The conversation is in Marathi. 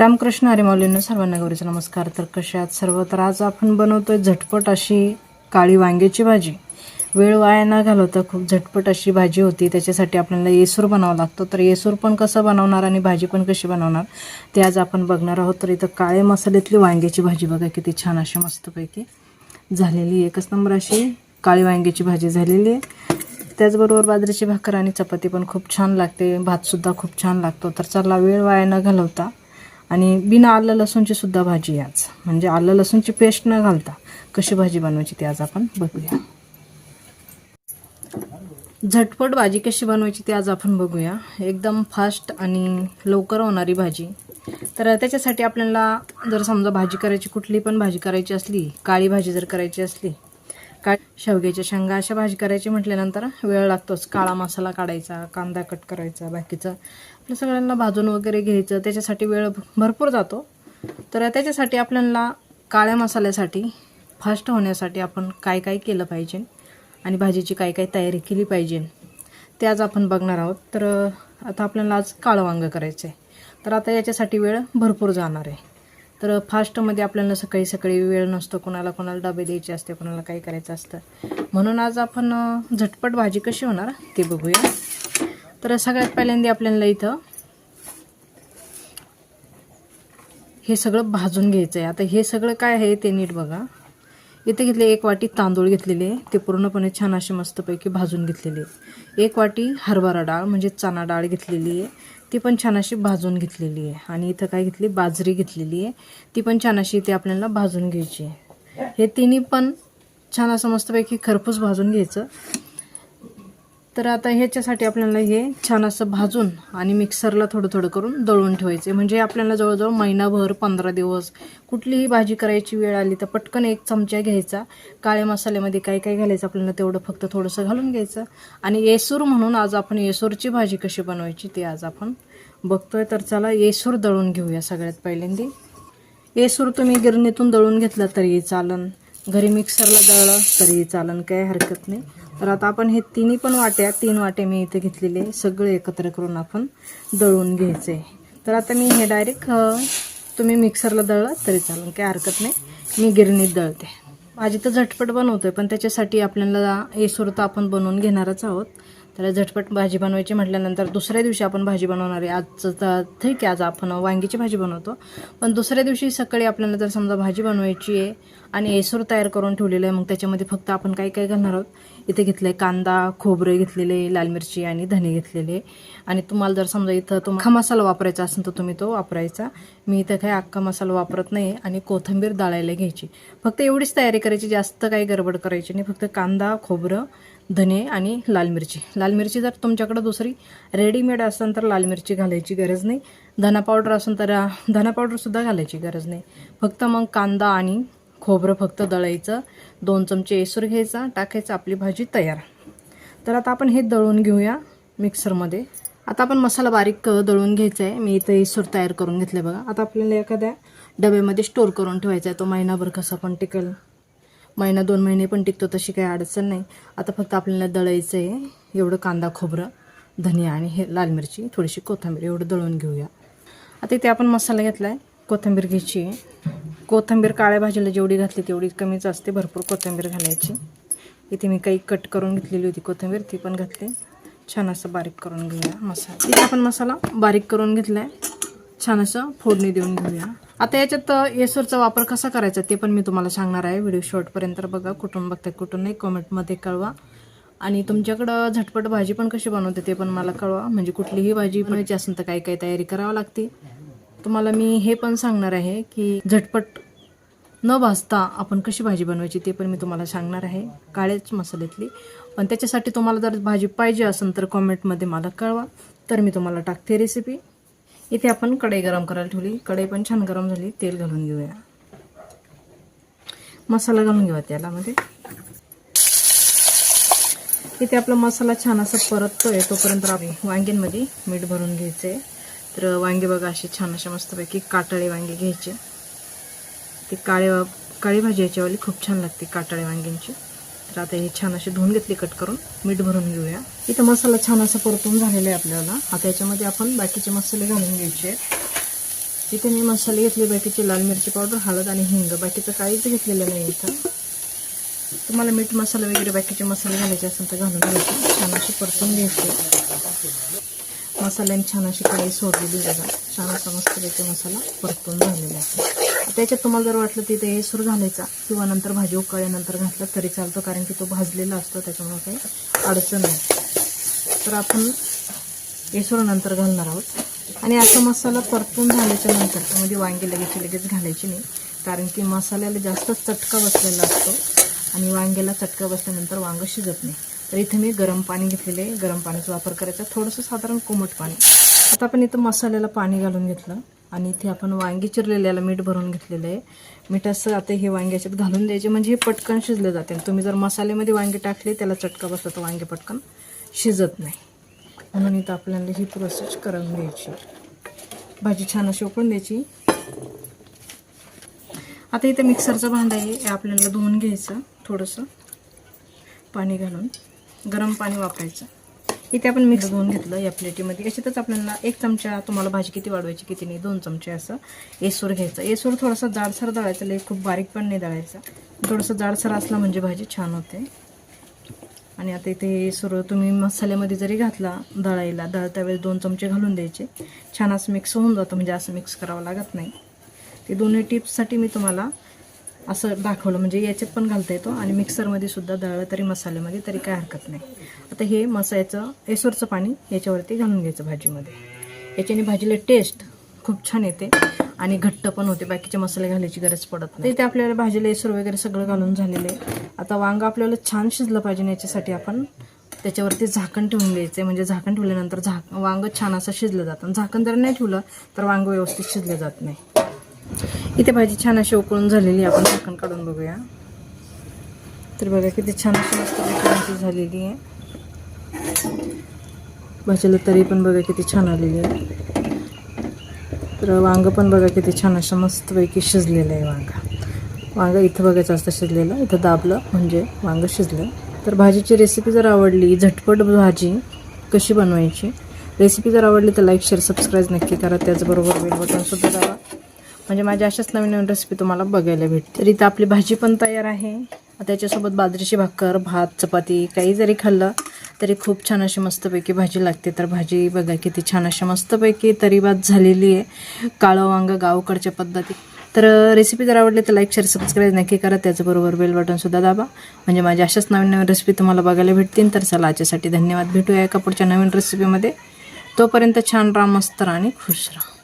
रामकृष्ण हरी सर्वांना गौरीचा नमस्कार. तर कशात सर्व तर आज आपण बनवतोय झटपट अशी काळी वांग्याची भाजी. वेळ वाया न घालवता खूप झटपट अशी भाजी होती. त्याच्यासाठी आपल्याला येसूर बनावा लागतो. तर येसूर पण कसं बनवणार आणि भाजी पण कशी बनवणार ते आज आपण बघणार आहोत. तर इथं काळे मसाल्यातली वांग्याची भाजी बघा किती छान अशी मस्तपैकी झालेली एकच नंबर अशी काळी वांग्याची भाजी झालेली आहे. त्याचबरोबर बाजरीची भाकर आणि चपाती पण खूप छान लागते. भातसुद्धा खूप छान लागतो. तर चला वेळ वाया न घालवता आणि बिना आलं लसूणची सुद्धा भाजी आज म्हणजे आलं लसूणची पेस्ट न घालता कशी भाजी बनवायची ती आज आपण बघूया. झटपट भाजी कशी बनवायची ती आज आपण बघूया. एकदम फास्ट आणि लवकर होणारी भाजी. तर त्याच्यासाठी आपल्याला जर समजा भाजी करायची कुठली पण भाजी करायची असली काळी भाजी जर करायची असली का शेवग्याच्या शेंगा अशा भाजी करायची म्हटल्यानंतर वेळ लागतोच. काळा मसाला काढायचा कांदा कट करायचा बाकीचं आपल्या सगळ्यांना भाजून वगैरे घ्यायचं त्याच्यासाठी वेळ भरपूर जातो. तर त्याच्यासाठी आपल्याला काळ्या मसाल्यासाठी फास्ट होण्यासाठी आपण काय काय केलं पाहिजे आणि भाजीची काय काय तयारी केली पाहिजे ते आज आपण बघणार आहोत. तर आता आपल्याला आज काळं वांगं करायचं आहे. तर आता याच्यासाठी वेळ भरपूर जाणार आहे. तर फास्टमध्ये आपल्याला सकाळी सकाळी वेळ नसतो कोणाला कोणाला डबे द्यायचे असते कोणाला काही करायचं असतं. म्हणून आज आपण झटपट भाजी कशी होणार ते बघूया. तर सगळ्यात पहिल्यांदा आपल्याला इथं हे सगळं भाजून घ्यायचं आहे आता हे सगळं काय आहे ते नीट बघा. इथे घेतले एक वाटी तांदूळ घेतलेले. आहे ते पूर्णपणे छान असे मस्तपैकी भाजून घेतलेले. आहे एक वाटी हरभरा डाळ म्हणजे चणा डाळ घेतलेली आहे. ती पण छान अशी भाजून घेतलेली आहे. आणि इथं काय घेतली? बाजरी घेतलेली आहे. ती पण छान अशी इथे आपल्याला भाजून घ्यायची आहे. हे तिन्ही पण छान असं मस्तपैकी खरपूस भाजून घ्यायचं. तर आता ह्याच्यासाठी आपल्याला हे छान असं भाजून आणि मिक्सरला थोडं थोडं करून दळून ठेवायचे. म्हणजे आपल्याला जवळजवळ महिनाभर पंधरा दिवस कुठलीही भाजी करायची वेळ आली तर पटकन एक चमचा घ्यायचा. काळ्या मसाल्यामध्ये काय काय घालायचं आपल्याला तेवढं फक्त थोडंसं घालून घ्यायचं. आणि येसूर म्हणून आज आपण येसूरची भाजी कशी बनवायची ते आज आपण बघतोय. तर चला येसूर दळून घेऊया सगळ्यात पहिल्यांदी. येसूर तुम्ही गिरणीतून दळून घेतला तरी चालन. घरी मिक्सरला दळलं तरी चालन काही हरकत नाही. तर आता आपण हे तिन्ही पण वाट्या तीन वाटे मी इथे घेतलेले सगळे एकत्र करून आपण दळून घ्यायचे तर आता मी हे डायरेक्ट तुम्ही मिक्सरला दळला तरी चालेल काही हरकत नाही. मी गिरणीत दळते. भाजी तर झटपट बनवतोय पण त्याच्यासाठी आपल्याला येसूर तर आपण बनवून घेणारच आहोत. तर झटपट भाजी बनवायची म्हटल्यानंतर दुसऱ्या दिवशी आपण भाजी बनवणार आहे. आजचं तर ठीक आहे आज आपण वांगीची भाजी बनवतो. पण दुसऱ्या दिवशी सकाळी आपल्याला जर समजा भाजी बनवायची आहे आणि एसूर तयार करून ठेवलेलं आहे. मग त्याच्यामध्ये फक्त आपण काय काय घालणार आहोत? इथे घेतलं आहे कांदा खोबरे घेतलेले लाल मिरची आणि धने घेतलेले. आणि तुम्हाला जर समजा इथं तुम्हाला अख्खा मसाला वापरायचा असेल तर तुम्ही तो वापरायचा. मी इथं काही अख्खा मसाला वापरत नाही आणि कोथिंबीर दाळायला घ्यायची. फक्त एवढीच तयारी करायची जास्त काही गडबड करायची नाही. फक्त कांदा खोबरं धने आणि लाल मिरची. लाल मिरची जर तुमच्याकडं दुसरी रेडीमेड असेल तर लाल मिरची घालायची गरज नाही. धना पावडर असेल तर धना पावडरसुद्धा घालायची गरज नाही. फक्त मग कांदा आणि खोबरं फक्त दळायचं दोन चमचे येसूर घ्यायचा टाकायचं आपली भाजी तयार. तर आता आपण हे दळून घेऊया मिक्सरमध्ये. आता आपण मसाला बारीक दळून घ्यायचा आहे मी इथं येसूर तयार करून घेतले बघा. आता आपल्याला एखाद्या डब्यामध्ये स्टोर करून ठेवायचा आहे तो महिनाभर कसा पण टिकेल. महिना दोन महिने पण टिकतो तशी काही अडचण नाही. आता फक्त आपल्याला दळायचं आहे एवढं कांदा खोबरं धनिया आणि हे लाल मिरची थोडीशी कोथिंबीर एवढं दळून घेऊया. आता इथे आपण मसाला घेतला आहे कोथिंबीर घ्यायची आहे. कोथिंबीर काळ्या भाजीला जेवढी घातली तेवढी कमीच असते भरपूर कोथिंबीर घालायची. इथे मी काही कट करून घेतलेली होती कोथिंबीर ती पण घातली. छान असं बारीक करून घेऊया मसाला. इथे आपण मसाला बारीक करून घेतला आहे छान असं फोडणी देऊन घेऊया. आता याच्यात येसूरचा वापर कसा करायचा ते पण मी तुम्हाला सांगणार आहे. व्हिडिओ शॉर्टपर्यंत बघा कुठून बघताय कुठून नाही कॉमेंटमध्ये कळवा. आणि तुमच्याकडं झटपट भाजी पण कशी बनवते ते पण मला कळवा. म्हणजे कुठलीही भाजी बनवायची असेल तर काही काही तयारी करावं लागते. तुम्हाला मी हे पण सांगणार आहे की झटपट न भाजता आपण कशी भाजी बनवायची ते पण मी तुम्हाला सांगणार आहे. काळेच मसाल्यातली. पण त्याच्यासाठी तुम्हाला जर भाजी पाहिजे असेल तर कॉमेंटमध्ये मला कळवा. तर मी तुम्हाला टाकते रेसिपी इथे आपण कढई गरम करायला ठेवली. कढई पण छान गरम झाली. तेल घालून घेऊया. मसाला घालून घेऊया त्यालामध्ये इथे आपला मसाला छान असा परततोय. तोपर्यंत आपण वांग्यांमध्ये मीठ भरून घ्यायचे तर वांगे बघा असे छान अशा मस्तपैकी काटळे वांगे घ्यायचे. ते काळे काळी भाजी याच्यावाली खूप छान लागते काटाळे वांग्यांची. तर आता हे छान असे धुवून घेतले कट करून. मीठ भरून घेऊया. इथं मसाला छान असा परतून झालेला आहे आपल्याला. आता याच्यामध्ये आपण बाकीचे मसाले घालून घ्यायचे इथे मी मसाले घेतले बाकीचे लाल मिरची पावडर हळद आणि हिंग. बाकीचं काहीच घेतलेलं नाही इथं. तुम्हाला मीठ मसाला वगैरे बाकीचे मसाले घालायचे असेल तर घालून घ्यायचे. छान असे परतून घ्यायचे. मसाल्याने छान अशी काळी सोडलेली बघा. छान असा मस्तपैकी मसाला परतून झालेला आहे. त्याच्यात तुम्हाला जर वाटलं तिथे इथे येसूर घालायचा किंवा नंतर भाजी उकळल्यानंतर घातला तरी चालतो कारण की तो भाजलेला असतो त्याच्यामुळे काही अडचण नाही. तर आपण येसूर नंतर घालणार आहोत. आणि असा मसाला परतून झाल्याच्यानंतर म्हणजे त्यामध्ये वांगे लगेच लगेच घालायची नाही कारण की मसाल्याला जास्त चटका बसलेला असतो आणि वांग्याला चटका बसल्यानंतर वांगं शिजत नाही. तर इथे मी गरम पाणी घेतलेले आहे. गरम पाण्याचा वापर करायचा थोडंसं साधारण कोमट पाणी. आता आपण इथं मसाल्याला पाणी घालून घेतलं. आणि इथे आपण वांगी चिरलेल्याला मीठ भरून घेतलेलं आहे. मीठ असं आता हे वांग्याच्यात घालून द्यायचे म्हणजे हे पटकन शिजले जाते. तुम्ही जर मसाल्यामध्ये वांगे टाकले त्याला चटका बसला तर वांगे पटकन शिजत नाही. म्हणून इथं आपल्याला ही प्रोसेस करून द्यायची भाजी छान अशी उकळून द्यायची. आता इथे मिक्सरचं भांडं आहे हे आपल्याला धुवून घ्यायचं थोडंसं. पाणी घालून. गरम पाणी वापरायचं. इथे आपण मिक्स धुवून घेतलं या प्लेटीमध्ये. याच्यातच आपल्याला एक चमचा तुम्हाला भाजी किती वाढवायची किती नाही दोन चमचे असं एसूर घ्यायचं. एसूर थोडासा जाडसर दळायचं लई खूप बारीक पण नाही दळायचा. थोडंसं जाडसर असला म्हणजे भाजी छान होते. आणि आता इथे एसूर तुम्ही मसाल्यामध्ये जरी घातला दळायला दळता वेळेस दोन चमचे घालून द्यायचे. छान असं मिक्स होऊन जातं म्हणजे असं मिक्स करावं लागत नाही. ते दोन्ही टिप्ससाठी मी तुम्हाला असं दाखवलं. म्हणजे याच्यात पण घालता येतो आणि मिक्सरमध्ये सुद्धा दळलं तरी मसाल्यामध्ये तरी काय हरकत नाही. आता हे मसाल्याचं एसोरचं पाणी याच्यावरती घालून घ्यायचं भाजीमध्ये. याच्याने भाजीला टेस्ट खूप छान येते आणि घट्ट पण होते. बाकीचे मसाले घालायची गरज पडत नाही. ते आपल्याला भाजीला एसोर वगैरे सगळं घालून झालेलं आहे. आता वांग आपल्याला छान शिजलं पाहिजे याच्यासाठी आपण त्याच्यावरती झाकण ठेवून घ्यायचं म्हणजे झाकण ठेवल्यानंतर झाक वांग छान असं शिजलं जातं. आणि झाकण जर नाही ठेवलं तर वांग व्यवस्थित शिजलं जात नाही. इथे भाजी छान अशी उकळून झालेली आहे. आपण झाकण काढून बघूया. तर बघा किती छान अशी मस्त भाजी झालेली आहे. भाजीला तरी पण बघा किती छान आलेली आहे. तर वांग पण बघा किती छान असं मस्तपैकी शिजलेलं आहे वांग. वांग इथं बघायचं असतं शिजलेलं इथं दाबलं म्हणजे वांग शिजलं. तर भाजीची रेसिपी जर आवडली झटपट भाजी कशी बनवायची? रेसिपी जर आवडली तर लाईक शेअर सबस्क्राईब नक्की करा. त्याचबरोबर बेल बटनसुद्धा दाबा. म्हणजे माझ्या अशाच नवीन नवीन रेसिपी तुम्हाला बघायला भेटते तर इथं आपली भाजी पण तयार आहे. त्याच्यासोबत बाजरीची भाकर भात चपाती काही जरी खाल्लं तरी खूप छान अशी मस्तपैकी भाजी लागते. तर भाजी बघा किती छान अशी मस्तपैकी तरी भात झालेली आहे. काळं वांग गावकडच्या पद्धती. तर रेसिपी जर आवडली तर लाईक शेअर सबस्क्राईब नक्की करा. त्याचबरोबर बेल बटनसुद्धा दाबा. म्हणजे माझ्या अशाच नवीन नवीन रेसिपी तुम्हाला बघायला भेटतील. तर चला याच्यासाठी धन्यवाद. भेटूया एका पुढच्या नवीन रेसिपीमध्ये तोपर्यंत छान राहा मस्त राहा आणि खुश राहा.